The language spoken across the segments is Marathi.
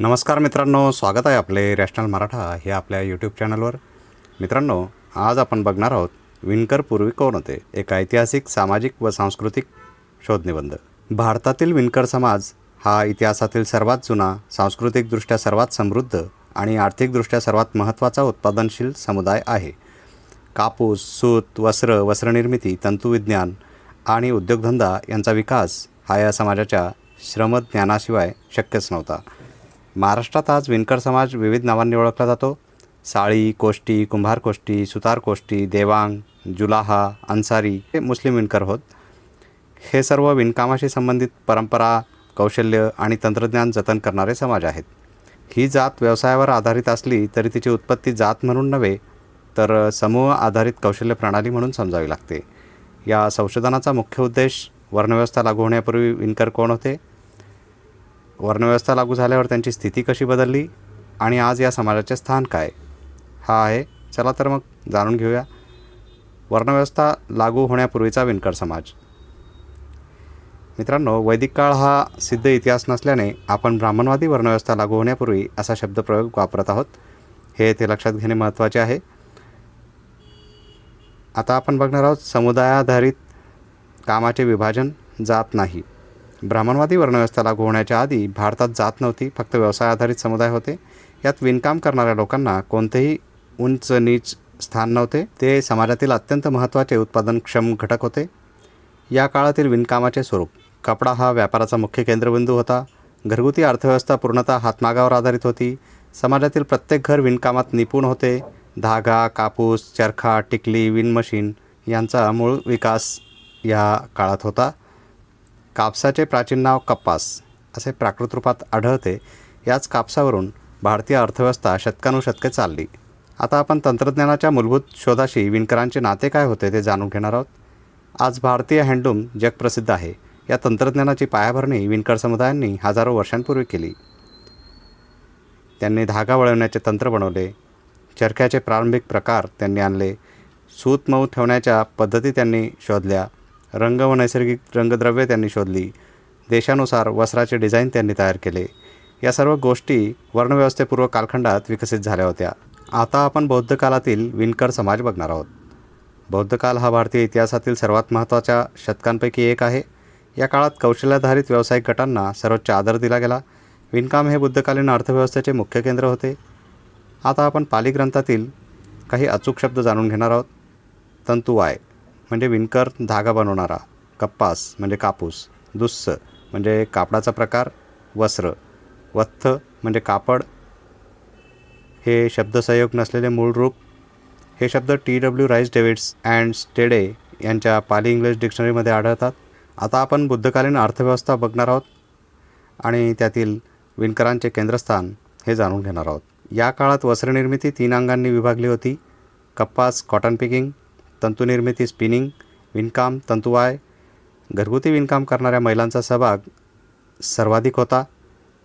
नमस्कार मित्रांनो स्वागत आहे आपले रॅशनल मराठा हे आपल्या यूट्यूब चॅनलवर मित्रांनो आज आपण बघणार आहोत विणकर पूर्वी कोण होते? एक ऐतिहासिक सामाजिक व सांस्कृतिक शोधनिबंध भारतातील विणकर समाज हा इतिहासातील सर्वात जुना सांस्कृतिकदृष्ट्या सर्वात समृद्ध आणि आर्थिकदृष्ट्या सर्वात महत्त्वाचा उत्पादनशील समुदाय आहे. कापूस सूत वस्त्र वस्त्रनिर्मिती तंतुविज्ञान आणि उद्योगधंदा यांचा विकास हा या समाजाच्या श्रमज्ञानाशिवाय शक्यच नव्हता. महाराष्ट्रात आज विणकर समाज विविध नावांनी ओळखला जातो. साळी कोष्टी कुंभार कोष्टी सुतार कोष्टी देवांग जुलाहा अन्सारी हे मुस्लिम विणकर होत. हे सर्व विणकामाशी संबंधित परंपरा कौशल्य आणि तंत्रज्ञान जतन करणारे समाज आहेत. ही जात व्यवसायावर आधारित असली तरी तिची उत्पत्ती जात म्हणून नव्हे तर समूह आधारित कौशल्य प्रणाली म्हणून समजावी लागते. या संशोधनाचा मुख्य उद्देश वर्णव्यवस्था लागू होण्यापूर्वी विणकर कोण होते? वर्णव्यवस्था लागू झाल्यावर त्यांची स्थिती कशी बदलली आणि आज या समाजाचे स्थान काय? हा आहे. चला तर मग जाणून घेऊया. वर्णव्यवस्था लागू होण्यापूर्वीचा विणकर समाज. मित्रांनो वैदिक काळ हा सिद्ध इतिहास नसल्याने आपण ब्राह्मणवादी वर्णव्यवस्था लागू होण्यापूर्वी असा शब्दप्रयोग वापरत आहोत. हे येथे लक्षात घेणे महत्त्वाचे आहे. आता आपण बघणार आहोत समुदायाधारित कामाचे विभाजन जात नाही. ब्राह्मणवादी वर्णव्यवस्था लागू होण्याच्या आधी भारतात जात नव्हती फक्त व्यवसाय आधारित समुदाय होते. यात विणकाम करणाऱ्या लोकांना कोणतेही उंच नीच स्थान नव्हते. ते समाजातील अत्यंत महत्त्वाचे उत्पादनक्षम घटक होते. या काळातील विणकामाचे स्वरूप कपडा हा व्यापाराचा मुख्य केंद्रबिंदू होता. घरगुती अर्थव्यवस्था पूर्णतः हातमागावर आधारित होती. समाजातील प्रत्येक घर विणकामात निपुण होते. धागा कापूस चरखा टिकली विण मशीन यांचा मूळ विकास या काळात होता. कापसाचे प्राचीन नाव कपास असे प्राकृत रूपात आढळते. याच कापसावरून भारतीय अर्थव्यवस्था शतकानुशतके चालली. आता आपण तंत्रज्ञानाच्या मूलभूत शोधाशी विणकरांचे नाते काय होते ते जाणून घेणार आहोत. आज भारतीय हँडलूम जगप्रसिद्ध आहे. या तंत्रज्ञानाची पायाभरणी विणकर समुदायांनी हजारो वर्षांपूर्वी केली. त्यांनी धागा वळवण्याचे तंत्र बनवले. चरख्याचे प्रारंभिक प्रकार त्यांनी आणले. सूत मऊ ठेवण्याच्या पद्धती त्यांनी शोधल्या. रंग व नैसर्गिक रंगद्रव्ये त्यांनी शोधली. देशानुसार वस्त्राचे डिझाईन त्यांनी तयार केले. या सर्व गोष्टी वर्णव्यवस्थेपूर्व कालखंडात विकसित झाल्या होत्या. आता आपण बौद्ध काळातील विणकर समाज बघणार आहोत. बौद्ध काल हा भारतीय इतिहासातील सर्वात महत्त्वाच्या शतकांपैकी एक आहे. या काळात कौशल्याधारित व्यावसायिक गटांना सर्वोच्च आदर दिला गेला. विणकाम हे बुद्धकालीन अर्थव्यवस्थेचे मुख्य केंद्र होते. आता आपण पाली ग्रंथातील काही अचूक शब्द जाणून घेणार आहोत. तंतुवाय म्हणजे विणकर धागा बनवणारा कप्पास म्हणजे कापूस दुस्स म्हणजे कापडाचा प्रकार वस्त्र वत्थ म्हणजे कापड हे शब्दसहयोग नसलेले मूळ रूप हे शब्द T W Rhys Davids and Stede यांच्या पाली इंग्लिश डिक्शनरीमध्ये आढळतात. आता आपण बुद्धकालीन अर्थव्यवस्था बघणार आहोत आणि त्यातील विणकरांचे केंद्रस्थान हे जाणून घेणार आहोत. या काळात वस्त्रनिर्मिती तीन अंगांनी विभागली होती. कप्पास कॉटन पिकिंग तंतुनिर्मिती स्पिनिंग विणकाम तंतुवाय घरगुती विणकाम करणाऱ्या महिलांचा सहभाग सर्वाधिक होता.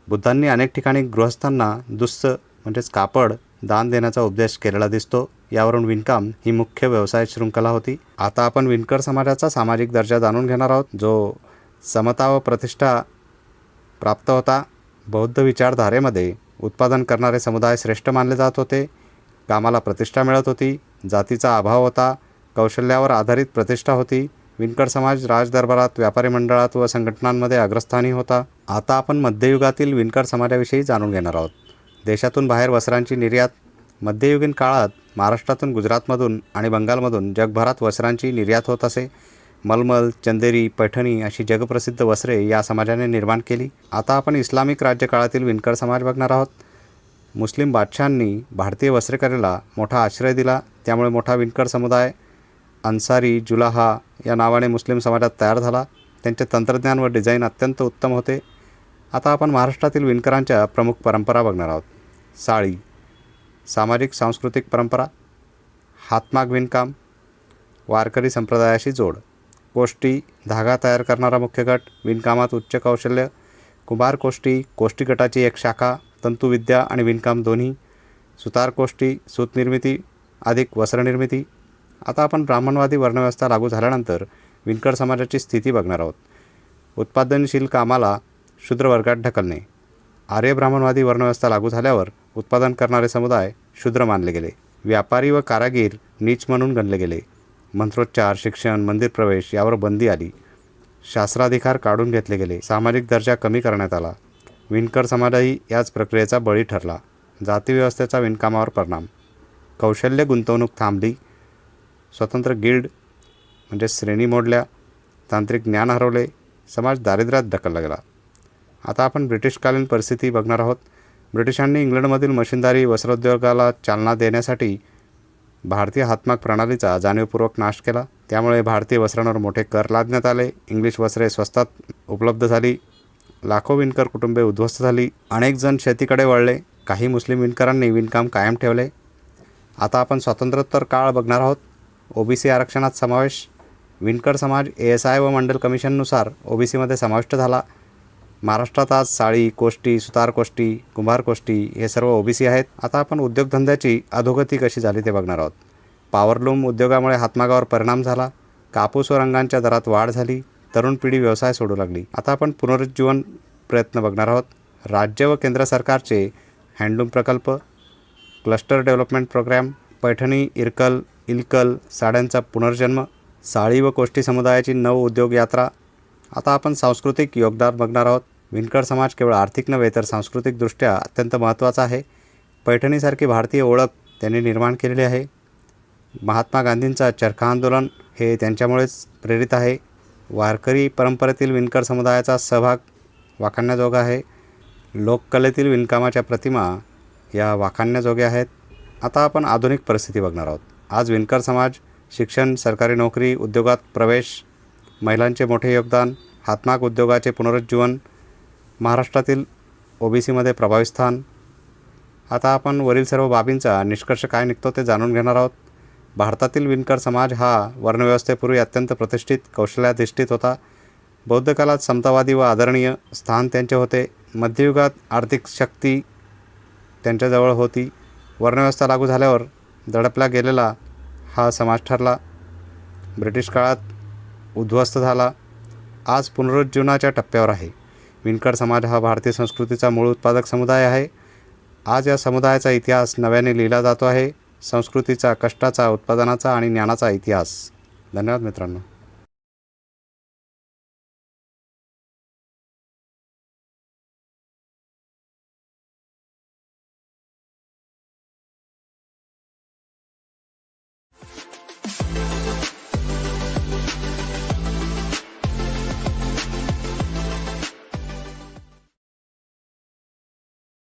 बुद्धांनी अनेक ठिकाणी गृहस्थांना दुस्स म्हणजेच कापड दान देण्याचा उपदेश केलेला दिसतो. यावरून विणकाम ही मुख्य व्यवसाय शृंखला होती. आता आपण विणकर समाजाचा सामाजिक दर्जा जाणून घेणार आहोत जो समता व प्रतिष्ठा प्राप्त होता. बौद्ध विचारधारेमध्ये उत्पादन करणारे समुदाय श्रेष्ठ मानले जात होते. कामाला प्रतिष्ठा मिळत होती. जातीचा अभाव होता. कौशल्यावर आधारित प्रतिष्ठा होती. विणकर समाज राजदरबारात व्यापारी मंडळात व संघटनांमध्ये अग्रस्थानी होता. आता आपण मध्ययुगातील विणकर समाजाविषयी जाणून घेणार आहोत. देशातून बाहेर वस्त्रांची निर्यात मध्ययुगीन काळात महाराष्ट्रातून गुजरातमधून आणि बंगालमधून जगभरात वस्त्रांची निर्यात होत असे. मलमल चंदेरी पैठणी अशी जगप्रसिद्ध वस्त्रे या समाजाने निर्माण केली. आता आपण इस्लामिक राज्यकाळातील विणकर समाज बघणार आहोत. मुस्लिम बादशहांनी भारतीय वस्त्रकलेला मोठा आश्रय दिला. त्यामुळे मोठा विणकर समुदाय अन्सारी जुलाहा या नावाने मुस्लिम समाजात तयार झाला. त्यांचे तंत्रज्ञान व डिझाईन अत्यंत उत्तम होते. आता आपण महाराष्ट्रातील विणकरांच्या प्रमुख परंपरा बघणार आहोत. साळी सामाजिक सांस्कृतिक परंपरा हातमाग विणकाम वारकरी संप्रदायाशी जोड कोष्टी धागा तयार करणारा मुख्य गट विणकामात उच्च कौशल्य कुंभार कोष्टी कोष्टी गटाची एक शाखा तंतुविद्या आणि विणकाम दोन्ही सुतार कोष्टी सूतनिर्मिती अधिक वस्त्रनिर्मिती आता आपण ब्राह्मणवादी वर्णव्यवस्था लागू झाल्यानंतर विणकर समाजाची स्थिती बघणार आहोत. उत्पादनशील कामाला शूद्र वर्गात ढकलणे. आर्य ब्राह्मणवादी वर्णव्यवस्था लागू झाल्यावर उत्पादन करणारे समुदाय शूद्र मानले गेले. व्यापारी व कारागीर नीच म्हणून गणले गेले. मंत्रोच्चार शिक्षण मंदिर प्रवेश यावर बंदी आली. शास्त्राधिकार काढून घेतले गेले. सामाजिक दर्जा कमी करण्यात आला. विणकर समाजही याच प्रक्रियेचा बळी ठरला. जातीव्यवस्थेचा विणकामावर परिणाम. कौशल्य गुंतवणूक थांबली. स्वतंत्र गिल्ड म्हणजे श्रेणी मोडल्या तांत्रिक ज्ञान हरवले समाज दारिद्र्यात ढकलला गेला आता आपण ब्रिटिशकालीन परिस्थिती बघणार आहोत. ब्रिटिशांनी इंग्लंडमधील मशिनदारी वस्त्रोद्योगाला चालना देण्यासाठी भारतीय हातमाग प्रणालीचा जाणीवपूर्वक नाश केला. त्यामुळे भारतीय वस्त्रांवर मोठे कर लादण्यात आले. इंग्लिश वस्त्रे स्वस्तात उपलब्ध झाली. लाखो विणकर कुटुंबे उद्ध्वस्त झाली. अनेक जण शेतीकडे वळले. काही मुस्लिम विणकरांनी विणकाम कायम ठेवले. आता आपण स्वातंत्र्योत्तर काळ बघणार आहोत. ओबीसी आरक्षणात समावेश. विणकर समाज ए एस आय व मंडल कमिशननुसार ओबीसीमध्ये समाविष्ट झाला. महाराष्ट्रात आज साळी कोष्टी सुतार कोष्टी कुंभार कोष्टी हे सर्व ओबीसी आहेत. आता आपण उद्योगधंद्याची अधोगती कशी झाली ते बघणार आहोत. पॉवरलूम उद्योगामुळे हातमागावर परिणाम झाला. कापूस व रंगांच्या दरात वाढ झाली. तरुण पिढी व्यवसाय सोडू लागली. आता आपण पुनरुज्जीवन प्रयत्न बघणार आहोत. राज्य व केंद्र सरकारचे हँडलूम प्रकल्प cluster development programme Paithani Irkal Ilkal साड्यांचा पुनर्जन्म साळी व कोष्टी समुदायाची नव उद्योग यात्रा. आता आपण सांस्कृतिक योगदान बघणार आहोत. विणकर समाज केवळ आर्थिक नव्हे तर सांस्कृतिकदृष्ट्या अत्यंत महत्त्वाचा आहे. पैठणीसारखी भारतीय ओळख त्यांनी निर्माण केलेली आहे. महात्मा गांधींचा चरखा आंदोलन हे त्यांच्यामुळेच प्रेरित आहे. वारकरी परंपरेतील विणकर समुदायाचा सहभाग वाखाणण्याजोगा आहे. लोककलेतील विणकामाच्या प्रतिमा या वाखाणण्याजोग्या आहेत. आता आपण आधुनिक परिस्थिती बघणार आहोत. आज विणकर समाज शिक्षण सरकारी नोकरी उद्योगात प्रवेश महिलांचे मोठे योगदान हातमाग उद्योगाचे पुनरुज्जीवन महाराष्ट्रातील ओबीसीमध्ये प्रभावी स्थान. आता आपण वरील सर्व बाबींचा निष्कर्ष काय निघतो ते जाणून घेणार आहोत. भारतातील विणकर समाज हा वर्णव्यवस्थेपूर्वी अत्यंत प्रतिष्ठित कौशल्याधिष्ठित होता. बौद्ध काळात समतावादी व आदरणीय स्थान त्यांचे होते. मध्ययुगात आर्थिक शक्ती त्यांच्याजवळ होती. वर्णव्यवस्था लागू झाल्यावर दडपला गेलेला हा समाज ठरला. ब्रिटिश काळात उद्ध्वस्त झाला. आज पुनरुज्जीवनाच्या टप्प्यावर आहे. विणकर समाज हा भारतीय संस्कृतीचा मूळ उत्पादक समुदाय आहे. आज या समुदायाचा इतिहास नव्याने लिहिला जातो आहे. संस्कृतीचा कष्टाचा उत्पादनाचा आणि ज्ञानाचा इतिहास. धन्यवाद मित्रांनो.